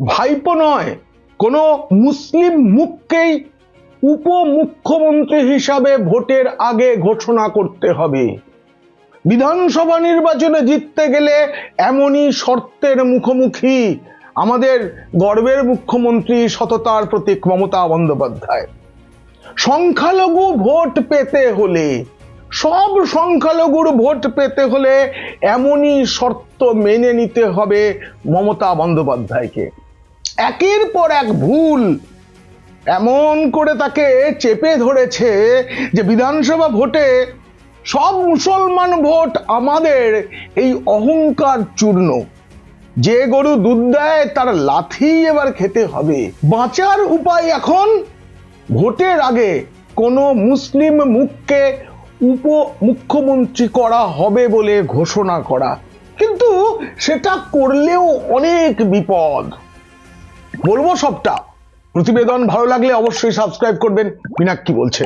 ভাইপো নয়, কোনো মুসলিম মুখকেই উপমুখ্যমন্ত্রী হিসাবে ভোটের আগে ঘোষণা করতে হবে। বিধানসভা নির্বাচনে জিততে গেলে এমনই শর্তের মুখোমুখি আমাদের গর্বের মুখ্যমন্ত্রী সততার প্রতীক মমতা বন্দ্যোপাধ্যায়। সংখ্যালঘু ভোট পেতে হলে, সব সংখ্যালঘুর ভোট পেতে হলে এমনই শর্ত মেনে নিতে হবে মমতা বন্দ্যোপাধ্যায়কে। একের পর এক ভুল। এমন করে তাকে চেপে ধরেছে যে বিধানসভা ভোটে সব মুসলমান ভোট আমাদের এই অহংকার চূর্ণ। যে গরু দুধ দেয় তার লাথি এবার খেতে হবে। বাঁচার উপায় এখন ভোটের আগে কোনো মুসলিম মুখকে উপ মুখ্যমন্ত্রী করা হবে বলে ঘোষণা করা। কিন্তু সেটা করলেও অনেক বিপদ। বলব সবটা। প্রতিবেদন ভালো লাগলে অবশ্যই সাবস্ক্রাইব করবেন, মিনাক্ষী বলছে।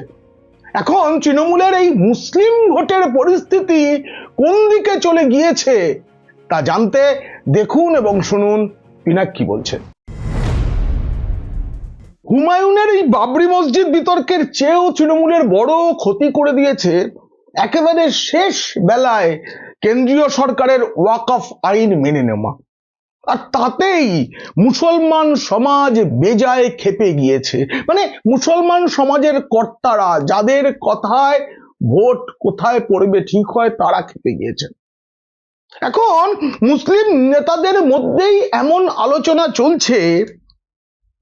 এখন তৃণমূলের এই মুসলিম ভোটের পরিস্থিতি কোন দিকে চলে গিয়েছে, তা জানতে দেখুন এবং শুনুন পিনাক্কি বলছে। হুমায়ুনের এই বাবরি মসজিদ বিতর্কের চেয়েও তৃণমূলের বড় ক্ষতি করে দিয়েছে একেবারে শেষ বেলায় কেন্দ্রীয় সরকারের ওয়াকফ আইন মেনে নেওয়া। আর তাতেই মুসলমান সমাজ বেজায় খেপে গিয়েছে। মানে মুসলমান সমাজের কর্তারা যাদের কথায় ভোট কোথায় পড়বে ঠিক হয় তারা খেপে গিয়েছেন এখন মুসলিম নেতাদের মধ্যেই এমন আলোচনা চলছে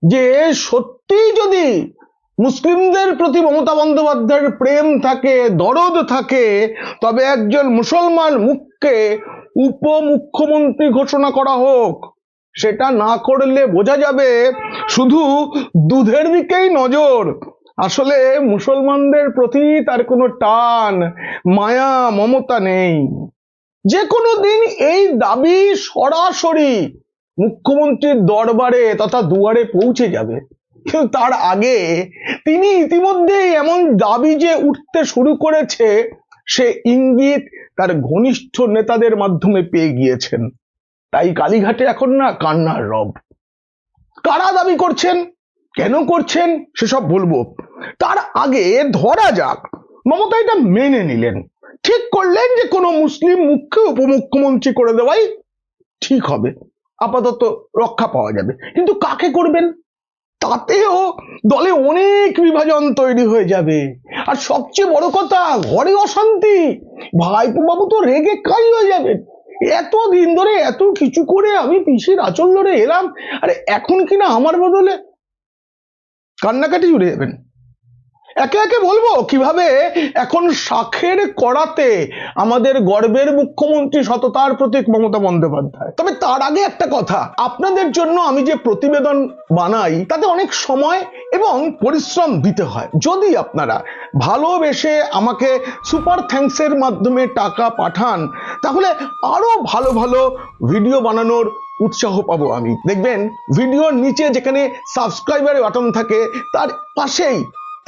যে সত্যি যদি মুসলিমদের প্রতি মমতা বন্দ্যোপাধ্যায়ের প্রেম থাকে, দরদ থাকে, তবে একজন মুসলমান মুখকে উপমুখ্যমন্ত্রী ঘোষণা করা হোক। সেটা না করলে বোঝা যাবে শুধু দুধের দিকেই নজর। আসলে মুসলমানদের প্রতি তার কোনো টান, মায়া, মমতা নেই। যে কোনো দিন এই দাবি সরাসরি মুখ্যমন্ত্রীর দরবারে তথা দুয়ারে পৌঁছে যাবে। কিন্তু তার আগে তিনি ইতিমধ্যেই এমন দাবি যে উঠতে শুরু করেছে সে ইঙ্গিত তার ঘনিষ্ঠ নেতাদের মাধ্যমে পেয়ে গিয়েছেন। তাই কালীঘাটে এখন না কান্নার রব। কারা দাবি করছেন? কেন করছেন? সেসব বলব। তার আগে ধরা যাক, মমতা এটা মেনে নিলেন। ঠিক করলেন যে কোনো মুসলিম মুখ্য উপমুখ্যমন্ত্রী করে দেওয়াই ঠিক হবে। আপাতত রক্ষা পাওয়া যাবে। কিন্তু কাকে করবেন? তাতেও দলে অনেক বিভাজন তৈরি হয়ে যাবে। আর সবচেয়ে বড় কথা, ঘরে অশান্তি। ভাইপো বাবু তো রেগে কাজ হয়ে যাবে। এত দিন ধরে এত কিছু করে আমি পিসির আচল ধরে এলাম, আরে এখন কিনা আমার বদলে কান্নাকাটি জুড়ে যাবেন? একে একে বলব কীভাবে এখন শাখের করাতে আমাদের গর্বের মুখ্যমন্ত্রী সততার প্রতীক মমতা বন্দ্যোপাধ্যায়। তবে তার আগে একটা কথা, আপনাদের জন্য আমি যে প্রতিবেদন বানাই, তাতে অনেক সময় এবং পরিশ্রম দিতে হয়। যদি আপনারা ভালোবেসে আমাকে সুপার থ্যাঙ্কসের মাধ্যমে টাকা পাঠান, তাহলে আরও ভালো ভালো ভিডিও বানানোর উৎসাহ পাবো আমি। দেখবেন, ভিডিওর নিচে যেখানে সাবস্ক্রাইবার বাটন থাকে, তার পাশেই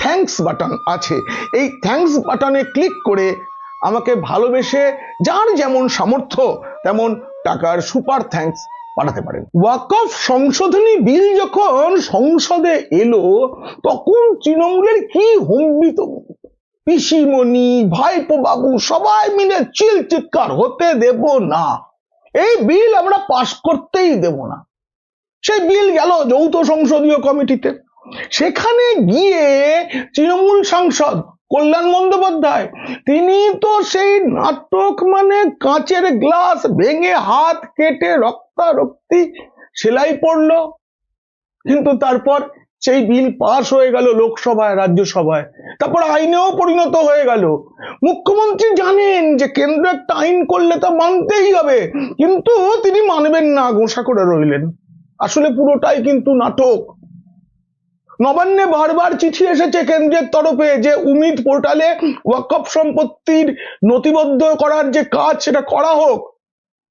থ্যাঙ্কস বাটন আছে। এই থ্যাঙ্কস বাটনে ক্লিক করে আমাকে ভালোবেসে যার যেমন সামর্থ্য তেমন টাকার সুপার থ্যাঙ্কস পাঠাতে পারেন। ওয়াকফ সংশোধনী বিল যখন সংসদে এলো, তখন তৃণমূলের কি হম্বিত? পিসিমণি ভাইপো বাবু সবাই মিলে চিল চিৎকার হতে দেব না। এই বিল আমরা পাশ করতেই দেব না। সেই বিল গেল যৌথ সংসদীয় কমিটিতে। সেখানে গিয়ে তৃণমূল সাংসদ কল্যাণ বন্দ্যোপাধ্যায়, তিনি তো সেই নাটক মানে কাঁচের গ্লাস ভেঙে হাত কেটে রক্তারক্তি সেলাই পড়ল। কিন্তু তারপর সেই বিল পাশ হয়ে গেল লোকসভায়, রাজ্যসভায়। তারপর আইনেও পরিণত হয়ে গেল। মুখ্যমন্ত্রী জানেন যে কেন্দ্র একটা আইন করলে তা মানতেই হবে, কিন্তু তিনি মানবেন না গোসা করে রইলেন। আসলে পুরোটাই কিন্তু নাটক। নবান্নে বারবার চিঠি এসেছে কেন্দ্রের তরফে যে উমিদ পোর্টালে ওয়াকফ সম্পত্তির নথিবদ্ধ করার যে কাজ সেটা করা হোক।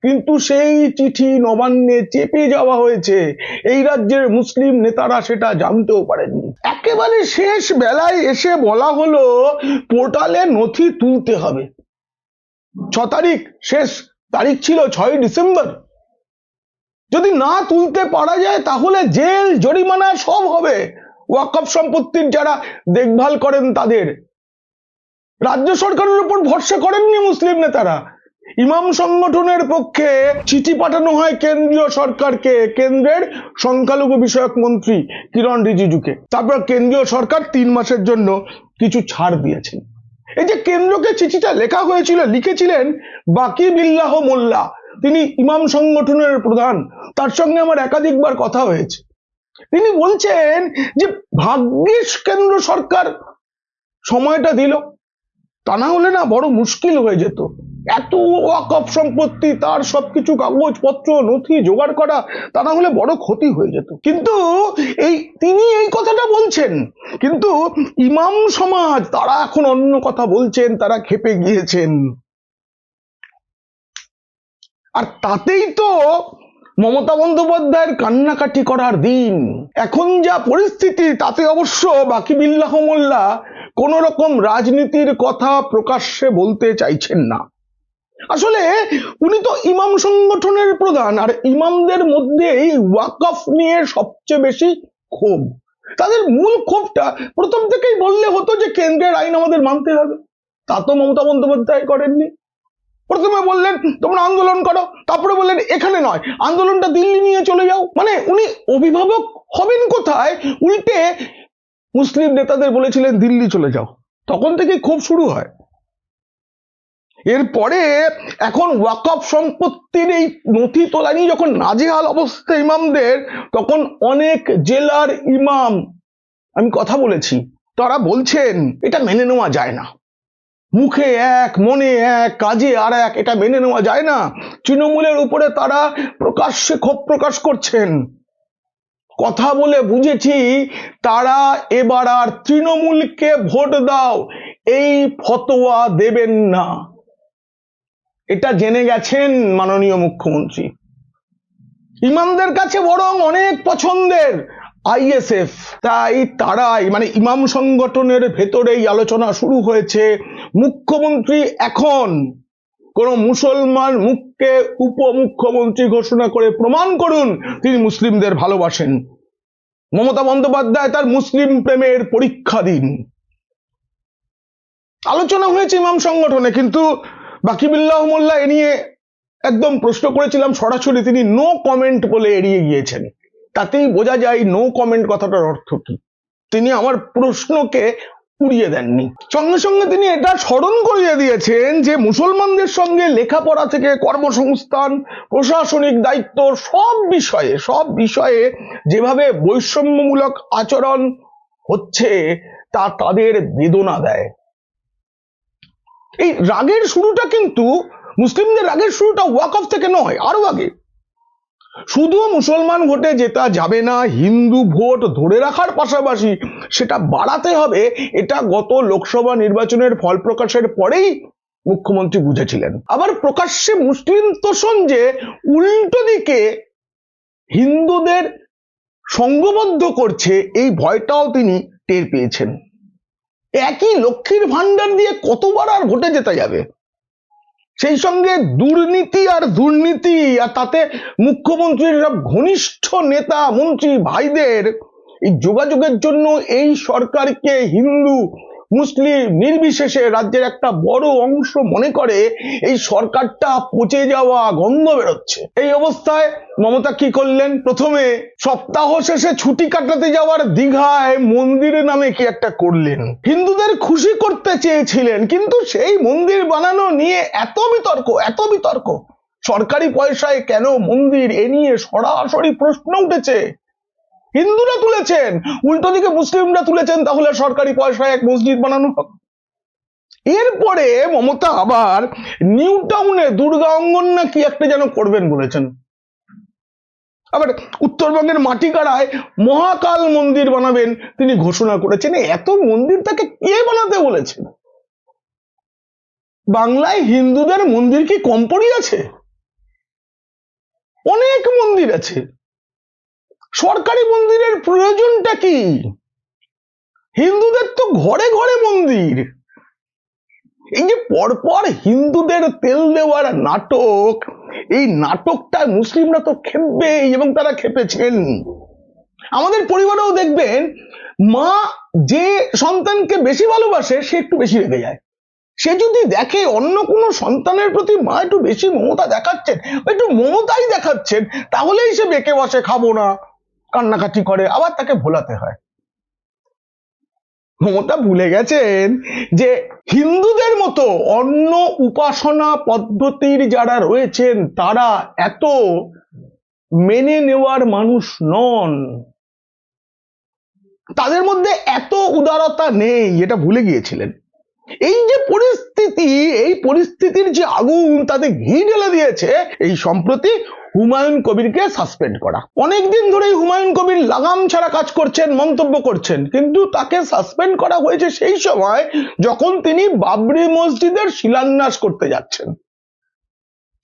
কিন্তু সেই চিঠি নবান্নে চেপে যাওয়া হয়েছে। এই রাজ্যের মুসলিম নেতারা সেটা জানতেও পারেননি। একেবারে শেষ বেলায় এসে বলা হলো, পোর্টালে নথি তুলতে হবে। ছ তারিখ, শেষ তারিখ ছিল ছয় ডিসেম্বর। যদি না তুলতে পারা যায়, তাহলে জেল, জরিমানা সব হবে। ওয়াকফ সম্পত্তির যারা দেখভাল করেন তাদের। রাজ্য সরকারের উপর ভরসা করেননি মুসলিম নেতারা। ইমাম সংগঠনের পক্ষে চিঠি পাঠানো হয় কেন্দ্রীয় সরকারকে, কেন্দ্রের সংখ্যালঘু বিষয়ক মন্ত্রী কিরণ রিজিজুকে। তারপর কেন্দ্রীয় সরকার তিন মাসের জন্য কিছু ছাড় দিয়েছেন এই যে কেন্দ্রকে চিঠিটা লেখা হয়েছিল, লিখেছিলেন বাকি বিল্লাহ মোল্লা। তিনি ইমাম সংগঠনের প্রধান। তার সঙ্গে আমার একাধিকবার কথা হয়েছে। তিনি বলছেন যে ভাগ্যিস কেন্দ্র সরকার সময়টা দিল। তা না হলে না বড় মুশকিল হয়ে যেত। এত ওয়াকফ সম্পত্তি, তার সবকিছু কাগজপত্র, নথি জোগাড় করা, তা না হলে বড় ক্ষতি হয়ে যেত। কিন্তু এই, তিনি এই কথাটা বলছেন। কিন্তু ইমাম সমাজ, তারা এখন অন্য কথা বলছেন, তারা খেপে গিয়েছেন। আর তাতেই তো মমতা বন্দ্যোপাধ্যায়ের কান্নাকাটি করার দিন। এখন যা পরিস্থিতি, তাতে অবশ্য বাকি বিল্লাহ মোল্লা কোন রকম রাজনীতির কথা প্রকাশ্যে বলতে চাইছেন না। আসলে উনি তো ইমাম সংগঠনের প্রধান, আর ইমামদের মধ্যে এই ওয়াকফ নিয়ে সবচেয়ে বেশি ক্ষোভ। তাদের মূল ক্ষোভটা প্রথম থেকেই বললে হতো যে, কেন্দ্রের আইন আমাদের মানতে হবে। তা তো মমতা বন্দ্যোপাধ্যায় করেননি। প্রথমে বললেন, তোমরা আন্দোলন করো। তারপরে বললেন, এখানে নয়, আন্দোলনটা দিল্লি নিয়ে চলে যাও। মানে উনি অভিভাবক হবেন কোথায়? উল্টে মুসলিম নেতাদের বলেছিলেন, দিল্লি চলে যাও। তখন থেকে খুব শুরু হয়। এরপরে এখন ওয়াকফ সম্পত্তির এই নথি তোলা নিয়ে যখন নাজেহাল অবস্থা ইমামদের, তখন অনেক জেলার ইমাম, আমি কথা বলেছি, তারা বলছেন, এটা মেনে নেওয়া যায় না। মুখে এক, মনে এক, কাজে আর এক, এটা মেনে নেওয়া যায় না। তৃণমূলের উপরে তারা প্রকাশ্যে ক্ষোভ প্রকাশ করছেন। কথা বলে বুঝেছি, তারা এবার আর তৃণমূলকে ভোট দাও, এই ফতোয়া দেবেন না। এটা জেনে গেছেন মাননীয় মুখ্যমন্ত্রী। ইমামদের কাছে বরং অনেক পছন্দের। আইএসএফ, তাই তারাই মানে ইমাম সংগঠনের ভেতরেই আলোচনা শুরু হয়েছে। মুখ্যমন্ত্রী এখন কোন মুসলমান মুখকে উপমুখ্যমন্ত্রী ঘোষণা করে প্রমাণ করুন, তিনি মুসলিমদের ভালোবাসেন। মমতা বন্দ্যোপাধ্যায় তার মুসলিম প্রেমের পরীক্ষা দিন। আলোচনা হয়েছে ইমাম সংগঠনে, কিন্তু বাকিবিল্লাহ মোল্লা এ নিয়ে একদম প্রশ্ন করেছিলাম, সরাসরি তিনি নো কমেন্ট বলে এড়িয়ে গিয়েছেন। তাতেই বোঝা যায় নো কমেন্ট কথাটার অর্থ কি। তিনি আমার প্রশ্নকে উড়িয়ে দেননি। সঙ্গে সঙ্গে তিনি এটা স্মরণ করিয়ে দিয়েছেন যে মুসলমানদের সঙ্গে লেখাপড়া থেকে কর্মসংস্থান, প্রশাসনিক দায়িত্ব সব বিষয়ে সব বিষয়ে যেভাবে বৈষম্যমূলক আচরণ হচ্ছে, তা তাদের বেদনা দেয়। এই রাগের শুরুটা কিন্তু মুসলিমদের রাগের শুরুটা ওয়াকফ থেকে নয় আরও আগে। শুধু মুসলমান ভোটে জেতা যাবে না, হিন্দু ভোট ধরে রাখার পাশাপাশি সেটা বাড়াতে হবে, এটা গত লোকসভা নির্বাচনের ফল প্রকাশের পরেই মুখ্যমন্ত্রী বুঝেছিলেন। আবার প্রকাশ্যে মুসলিম তোষণ যে উল্টো দিকে হিন্দুদের সঙ্গবদ্ধ করছে, এই ভয়টাও তিনি টের পেয়েছেন। একই লক্ষ্মীর ভান্ডার দিয়ে কতবার আর ভোটে জেতা যাবে? সেই সঙ্গে দুর্নীতি আর দুর্নীতি, আর তাতে মুখ্যমন্ত্রীর ঘনিষ্ঠ নেতা, মন্ত্রী, ভাইদের এই যোগাযোগের জন্য এই সরকারকে হিন্দু মুসলিম নির্বিশেষে রাজ্যের একটা বড় অংশ মনে করে এই সরকারটা পচে যাওয়া গন্ধ বেরোচ্ছে। এই অবস্থায় মমতা কি করলেন? প্রথমে সপ্তাহ শেষে ছুটি কাটাতে যাওয়ার দীঘায় মন্দিরের নামে কি একটা করলেন। হিন্দুদের খুশি করতে চেয়েছিলেন, কিন্তু সেই মন্দির বানানো নিয়ে এত বিতর্ক এত বিতর্ক। সরকারি পয়সায় কেন মন্দির এ নিয়ে সরাসরি প্রশ্ন উঠেছে? হিন্দুরা তুলেছেন, উল্টো দিকে মুসলিমরা তুলেছেন, তাহলে সরকারি পয়সায় এক মসজিদ বানানো হোক এরপরে মমতা আবার নিউ টাউনে দুর্গা অঙ্গন না কি একটা যেন করবেন বলেছেন। আবার উত্তরবঙ্গের মাটিকাড়ায় মহাকাল মন্দির বানাবেন তিনি ঘোষণা করেছেন। এত মন্দির তাকে কে বানাতে বলেছেন? বাংলায় হিন্দুদের মন্দির কি কম পড়ি আছে? অনেক মন্দির আছে। সরকারি মন্দিরের প্রয়োজনটা কি? হিন্দুদের তো ঘরে ঘরে মন্দির। এই যে পরপর হিন্দুদের তেল দেওয়ার নাটক, এই নাটকটা মুসলিমরা তো খেপবেই এবং তারা খেপেছেন। আমাদের পরিবারেও দেখবেন, মা যে সন্তানকে বেশি ভালোবাসে, সে একটু বেশি রেগে যায়। সে যদি দেখে অন্য কোনো সন্তানের প্রতি মা একটু বেশি মমতা দেখাচ্ছেন, একটু মমতাই দেখাচ্ছেন, তাহলেই সে বেঁকে বসে, খাব না। কান্নাকাটি করে, আবার তাকে ভোলাতে হয়। মমতা ভুলে গেছেন যে হিন্দুদের মতো অন্য উপাসনা পদ্ধতির যারা রয়েছেন, তারা এত মেনে নেওয়ার মানুষ নন। তাদের মধ্যে এত উদারতা নেই, এটা ভুলে গিয়েছিলেন। এই যে পরিস্থিতি, এই পরিস্থিতির যে আগুন তাদের ঘি ঢেলে দিয়েছে, এই সম্প্রতি হুমায়ুন কবিরকে সাসপেন্ড করা। অনেকদিন ধরেই হুমায়ুন কবির লাগাম ছাড়া কাজ করছেন, মন্তব্য করছেন, কিন্তু তাকে সাসপেন্ড করা হয়েছে সেই সময় যখন তিনি বাবরি মসজিদের শিলান্যাস করতে যাচ্ছেন।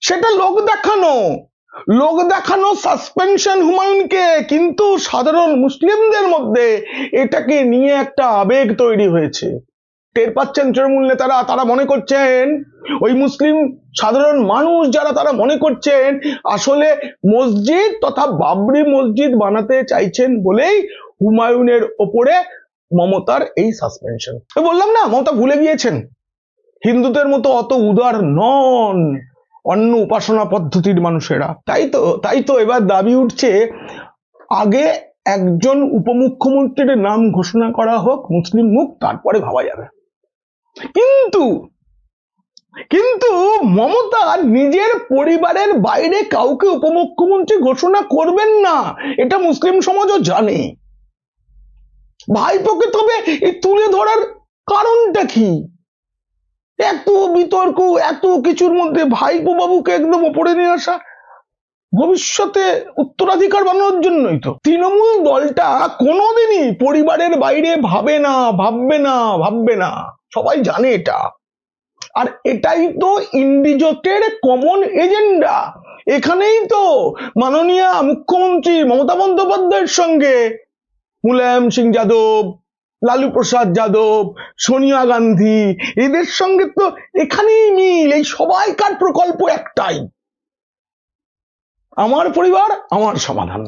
সেটা লোক দেখানো। লোক দেখানো সাসপেনশন হুমায়ুনকে, কিন্তু সাধারণ মুসলিমদের মধ্যে এটাকে নিয়ে একটা আবেগ তৈরি হয়েছে। টের পাচ্ছেন তৃণমূল নেতারা, তারা মনে করছেন, ওই মুসলিম সাধারণ মানুষ যারা তারা মনে করছেন, আসলে মসজিদ তথা বাবরি মসজিদ বানাতে চাইছেন বলেই হুমায়ুনের ওপরে মমতার এই সাসপেনশন বললাম না, মমতা ভুলে গিয়েছেন। হিন্দুদের মতো অত উদার নন অন্য উপাসনা পদ্ধতির মানুষেরা। তাই তো তাই তো এবার দাবি উঠছে, আগে একজন উপমুখ্যমন্ত্রীর নাম ঘোষণা করা হোক, মুসলিম মুখ, তারপরে ভাবা যাবে। কিন্তু কিন্তু মমতা নিজের পরিবারের বাইরে কাউকে উপমুখ্যমন্ত্রী ঘোষণা করবেন না, এটা মুসলিম সমাজও জানে। ভাইপোকে তবে এই তুলে ধরার কারণটা কি? এত বিতর্ক, এত কিছুর মধ্যে ভাইপো বাবুকে একদম ওপরে নিয়ে আসা ভবিষ্যতে উত্তরাধিকার বানানোর জন্যই তো। তৃণমূল দলটা কোনোদিনই পরিবারের বাইরে ভাবে না, ভাববে না ভাববে না। সবাই জানে এটা। আর এটাই তো ইন্ডিজোটের কমন এজেন্ডা এখানেই তো মাননীয় মুখ্যমন্ত্রী মমতা বন্দ্যোপাধ্যায়ের সঙ্গে মুলায়ম সিং যাদব, লালু প্রসাদ যাদব, সোনিয়া গান্ধী, এদের সঙ্গে তো এখানেই মিল, এই সবাইকার প্রকল্প একটাই। আমার পরিবার, আমার সমাধান।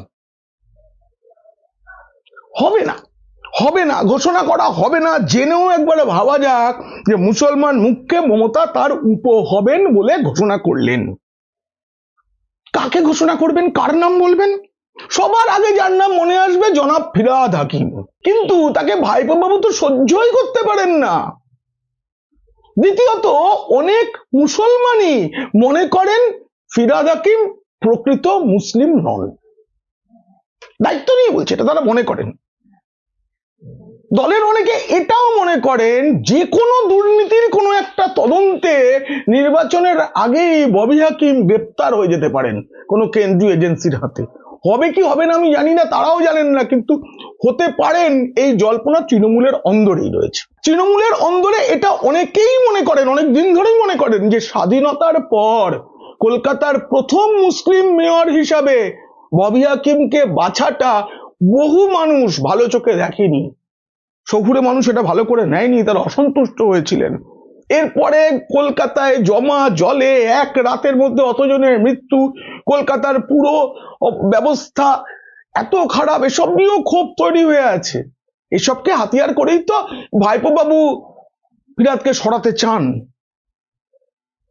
হবে না। হবে না, ঘোষণা করা হবে না, জেনেও একবারে ভাবা যাক যে মুসলমান মুখকে মমতা তার উপ হবেন বলে ঘোষণা করলেন। কাকে ঘোষণা করবেন, কার নাম বলবেন? সবার আগে যার নাম মনে আসবে জনাব ফিরাদ হাকিম। কিন্তু তাকে ভাইপো বাবু তো সহ্যই করতে পারেন না। দ্বিতীয়ত, অনেক মুসলমানই মনে করেন ফিরাদ হাকিম প্রকৃত মুসলিম নন। দায়িত্ব নিয়ে বলছে, এটা তারা মনে করেন। দলের অনেকে এটাও মনে করেন যে কোনো দুর্নীতির কোনো একটা তদন্তে নির্বাচনের আগেই ববি হাকিম গ্রেপ্তার হয়ে যেতে পারেন কোনো কেন্দ্রীয় এজেন্সির হাতে। হবে কি হবে না আমি জানি না, তারাও জানেন না, কিন্তু হতে পারেন এই জল্পনা তৃণমূলের অন্দরেই রয়েছে। তৃণমূলের অন্দরে এটা অনেকেই মনে করেন, অনেক দিন ধরেই মনে করেন যে স্বাধীনতার পর কলকাতার প্রথম মুসলিম মেয়র হিসাবে ববি হাকিমকে বাছাটা বহু মানুষ ভালো চোখে দেখেনি। শহুরে মানুষ এটা ভালো করে নেয়নি, তারা অসন্তুষ্ট হয়েছিলেন। এরপরে কলকাতায় জমা জলে এক রাতের মধ্যে অতজনের মৃত্যু। কলকাতার পুরো ব্যবস্থা এত খারাপ, এসব নিয়েও ক্ষোভ তৈরি হয়ে আছে। এসবকে হাতিয়ার করেই তো ভাইপো বাবু ফিরাদকে সরাতে চান।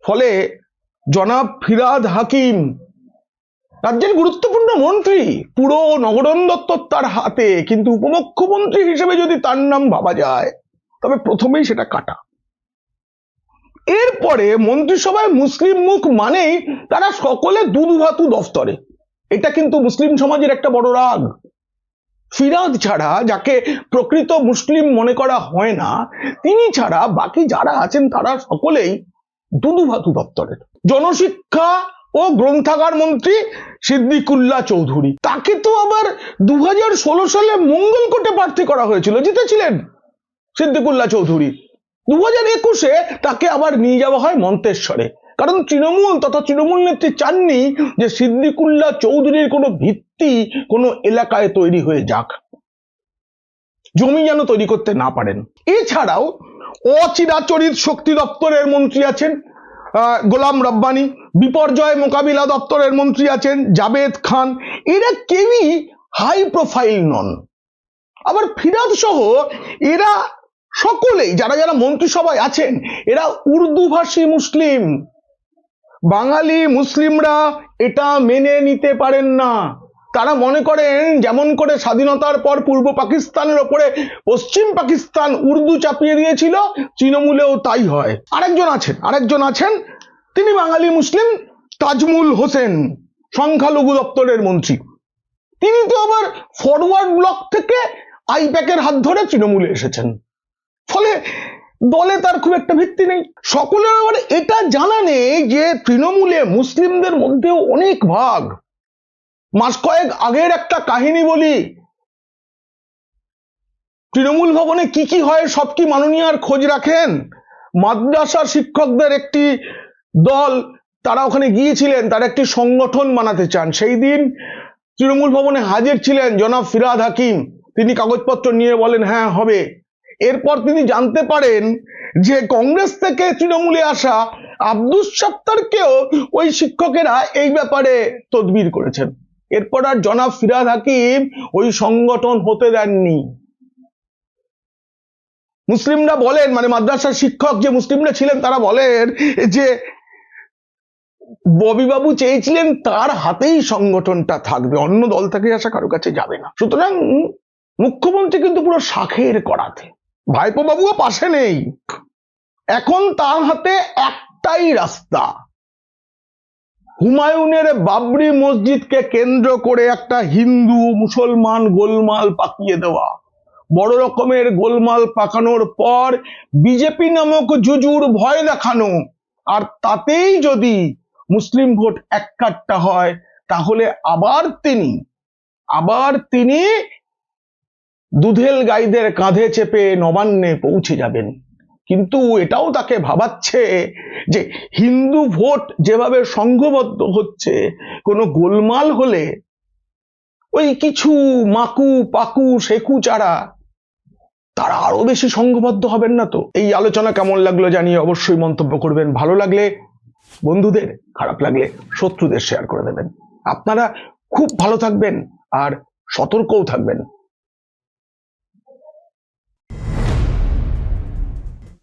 ফলে জনাব ফিরাদ হাকিম রাজ্যের গুরুত্বপূর্ণ মন্ত্রী পুরো নগরন দত্ত তার হাতে, কিন্তু উপমুখ্যমন্ত্রী হিসেবে যদি তার নাম ভাবা যায়, তবে প্রথমেই সেটা কাটা। এরপরে মন্ত্রিসভায় মুসলিম মুখ মানেই তারা সকলে দুধ ভাতু দফতরে। এটা কিন্তু মুসলিম সমাজের একটা বড় রাগ। ফিরাদ ছাড়া, যাকে প্রকৃত মুসলিম মনে করা হয় না, তিনি ছাড়া বাকি যারা আছেন তারা সকলেই দুদু ভাতু দপ্তরের জনশিক্ষা ও গ্রন্থাগার মন্ত্রী সিদ্দিকুল্লাহ চৌধুরী। তাকে তো আবার দু হাজার ষোলো সালে মঙ্গলকোটে প্রার্থী করা হয়েছিল। জিতেছিলেন সিদ্দিকুল্লাহ চৌধুরী। দু হাজার একুশে তাকে আবার নিয়ে যাওয়া হয় মন্তেশ্বরে। কারণ তৃণমূল তথা তৃণমূল নেত্রী চাননি যে সিদ্দিকুল্লাহ চৌধুরীর কোনো ভিত্তি কোনো এলাকায় তৈরি হয়ে যাক। জমি যেন তৈরি করতে না পারেন। এছাড়াও অচিরাচরিত শক্তি দপ্তরের মন্ত্রী আছেন গোলাম রব্বানি, বিপর্যয় মোকাবিলা দপ্তরের মন্ত্রী আছেন জাবেদ খান। এরা কেউই হাই প্রোফাইল নন। আবার ফিরাদ সহ এরা সকলেই, যারা যারা মন্ত্রিসভায় আছেন, এরা উর্দু ভাষী মুসলিম। বাঙালি, মুসলিমরা এটা মেনে নিতে পারেন না। তারা মনে করেন, যেমন করে স্বাধীনতার পর পূর্ব পাকিস্তানের ওপরে পশ্চিম পাকিস্তান উর্দু চাপিয়ে দিয়েছিল, তৃণমূলেও তাই হয়। আরেকজন আছেন আরেকজন আছেন, তিনি বাঙালি মুসলিম, তাজমুল হোসেন, সংখ্যালঘু দপ্তরের মন্ত্রী। তিনি তো আবার ফরওয়ার্ড ব্লক থেকে আইপ্যাকের হাত ধরে তৃণমূলে এসেছেন। ফলে দলে তার খুব একটা ভিত্তি নেই। সকলের আবার এটা জানা নেই যে তৃণমূলে মুসলিমদের মধ্যেও অনেক ভাগ মাস কয়েক আগের একটা কাহিনী বলি। তৃণমূল ভবনে কি কি হয় সব কি মাননীয়ার খোঁজ রাখেন? মাদ্রাসা শিক্ষকদের একটি দল, তারা ওখানে গিয়েছিলেন, তারা একটি সংগঠন বানাতে চান। সেই দিন তৃণমূল ভবনে হাজির ছিলেন জনাব ফিরাদ হাকিম। তিনি কাগজপত্র নিয়ে বলেন হ্যাঁ হবে। এরপর তিনি জানতে পারেন যে কংগ্রেস থেকে তৃণমূলে আসা আব্দুস সাত্তারকেও ওই শিক্ষকেরা এই ব্যাপারে তদবির করেছেন। এরপর আর জনাব ফিরাদ হাকিম ওই সংগঠন হতে দেননি। মুসলিমরা বলেন মানে মাদ্রাসার শিক্ষক যে মুসলিমরা ছিলেন, তারা বলেন যে ববিবাবু চেয়েছিলেন তার হাতেই সংগঠনটা থাকবে, অন্য দল থেকে আসা কারও কাছে যাবে না। সুতরাং মুখ্যমন্ত্রী কিন্তু পুরো শাখের করাতে। ভাইপো বাবুও পাশে নেই। এখন তার হাতে একটাই রাস্তা। হুমায়ুনের বাবরি মসজিদকে কেন্দ্র করে একটা হিন্দু মুসলমান গোলমাল পাকিয়ে দেওয়া। বড় রকমের গোলমাল পাকানোর পর বিজেপি নামক জুজুর ভয় দেখানো। আর তাতেই যদি মুসলিম ভোট এক কাট্টা হয়, তাহলে আবার তিনি আবার তিনি দুধেল গাইদের কাঁধে চেপে নবান্নে পৌঁছে যাবেন। কিন্তু এটাও তাকে ভাবাচ্ছে যে হিন্দু ভোট যেভাবে সংঘবদ্ধ হচ্ছে, কোনো গোলমাল হলে ওই কিছু মাকু পাকু শেকু চারা, তারা আরও বেশি সংঘবদ্ধ হবেন না তো? এই আলোচনা কেমন লাগল জানিয়ে অবশ্যই মন্তব্য করবেন। ভালো লাগলে, বন্ধুদের খারাপ লাগলে শত্রুদের শেয়ার করে দেবেন। আপনারা খুব ভালো থাকবেন আর সতর্কও থাকবেন।